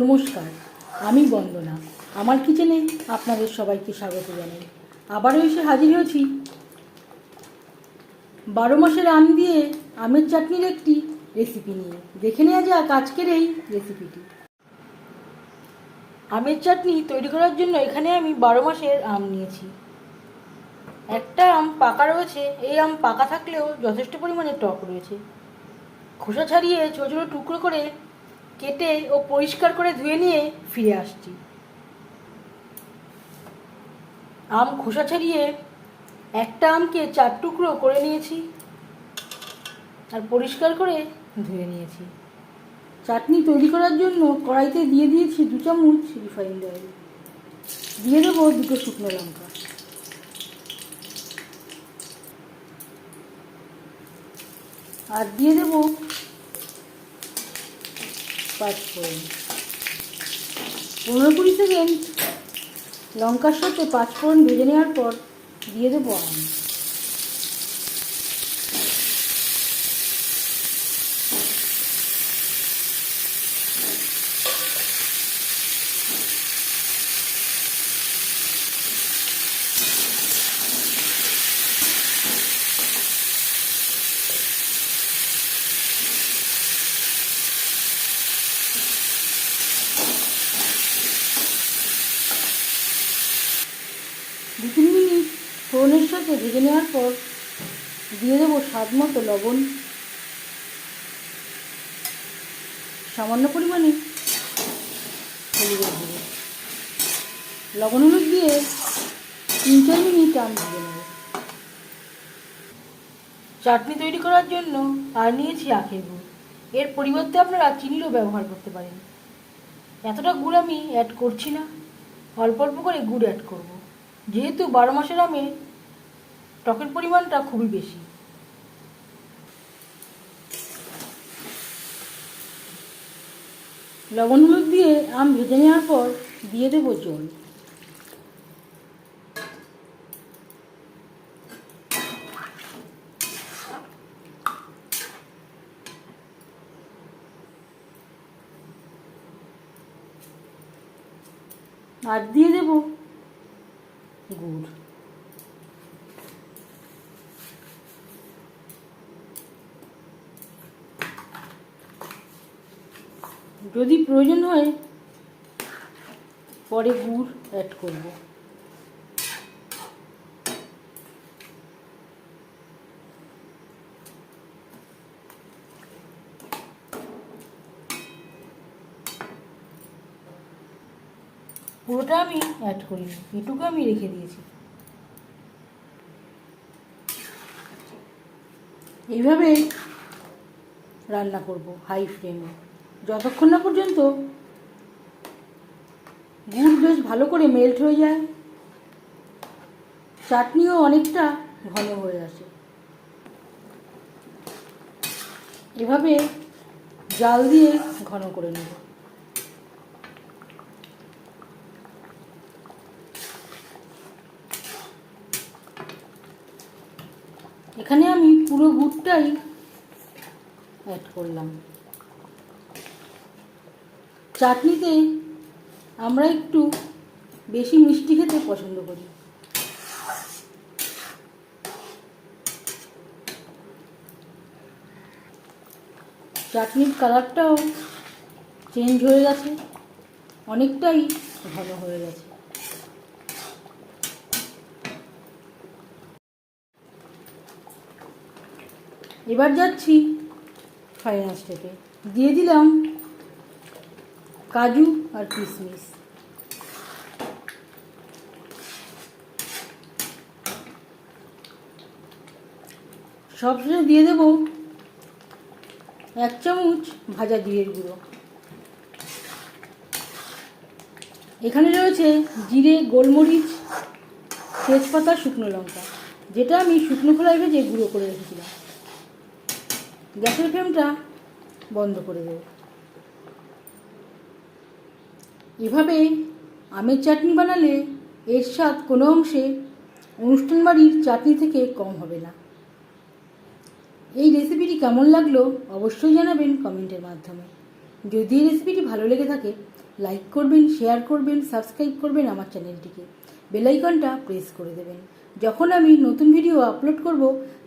নমস্কার, আমি বন্দনা। আমার কিচেনে আপনাদের সবাইকে স্বাগত জানাই। আবারও এসে হাজির হয়েছি। বারো মাসের আম দিয়ে আমের চাটনির একটি রেসিপি নিয়ে। দেখে নেওয়া যাক আজকের এই রেসিপিটি আমের চাটনি তৈরি করার জন্য এখানে আমি বারো মাসের আম নিয়েছি। একটা আম পাকা রয়েছে, এই আম পাকা থাকলেও যথেষ্ট পরিমাণে টক রয়েছে। খোসা ছাড়িয়ে ছোটো ছোটো টুকরো করে কেটে ও পরিষ্কার করে ধুয়ে নিয়ে ফিরে আসছি। আম খোসা ছাড়িয়ে একটা আমকে চার টুকরো করে নিয়েছি আর পরিষ্কার করে ধুয়ে নিয়েছি। চাটনি তৈরি করার জন্য কড়াইতে দিয়ে দিয়েছি দু চামচ রিফাইন্ড অয়েল। দিয়ে দেবো দুটো শুকনো লঙ্কা। আর দিয়ে দেবো পাঁচফোড়ন। পনেরো কুড়ি সেকেন্ড। লঙ্কার সাথে পাঁচফোড়ন ভেজে নেওয়ার পর দিয়ে দেবো আম। দু তিন মিনিট ফোড়নের সাথে ভেজে নেওয়ার পর দিয়ে দেবো স্বাদ মতো লবণ। সামান্য পরিমাণে লবণ হলুদ দিয়ে তিন চার মিনিট আম ভেজে নেব। চাটনি তৈরি করার জন্য আর নিয়েছি আখের গুড়। এর পরিবর্তে আপনারা চিনিরও ব্যবহার করতে পারেন। এতটা গুড় আমি অ্যাড করছি না। অল্প অল্প করে গুড় অ্যাড করব। যেহেতু বারো মাসের আমে টকের পরিমাণটা খুবই বেশি। লবণ হলুদ দিয়ে আম ভেজে নেওয়ার পর দিয়ে দেবো জল। আর দিয়ে দেবো গুড় যদি প্রয়োজন হয় পরে গুড় অ্যাড করব। পুরোটা আমি অ্যাড করিনি, এটুকু আমি রেখে দিয়েছি। এইভাবে রান্না করব হাই ফ্লেমে যতক্ষণ না পর্যন্ত গুড় বেশ ভালো করে মেল্ট হয়ে যায়, চাটনিও অনেকটা ঘন হয়ে আসে। এভাবে জাল দিয়ে ঘন করে নেব। এখানে আমি পুরো গুড়টাই অ্যাড করলাম। চাটনিতে আমরা একটু বেশি মিষ্টি খেতে পছন্দ করি। চাটনির কালারটাও চেঞ্জ হয়ে গেছে, অনেকটাই ভালো হয়ে গেছে। এবার যাচ্ছি। ফাইনাল স্টেপে দিয়ে দিলাম কাজু আর কিশমিশ সবশেষে দিয়ে দেব এক চামচ ভাজা জিরের গুঁড়ো। এখানে রয়েছে জিরে, গোলমরিচ, তেজপাতা, শুকনো লঙ্কা। যেটা আমি শুকনো খোলায় ভেজে গুঁড়ো করে রেখেছিলাম। গ্যাসের ফ্লেমটা বন্ধ করে দেব। এভাবে আমের চাটনি বানালে এর স্বাদ কোনো অংশে অনুষ্ঠান বাড়ির চাটনি থেকে কম হবে না। এই রেসিপিটি কেমন লাগল অবশ্যই জানাবেন কমেন্টের মাধ্যমে। যদি এই রেসিপিটি ভালো লেগে থাকে, লাইক করবেন, শেয়ার করবেন, সাবস্ক্রাইব করবেন আমার চ্যানেলটিকে। বেলাইকনটা প্রেস করে দেবেন। যখন আমি নতুন ভিডিও আপলোড করব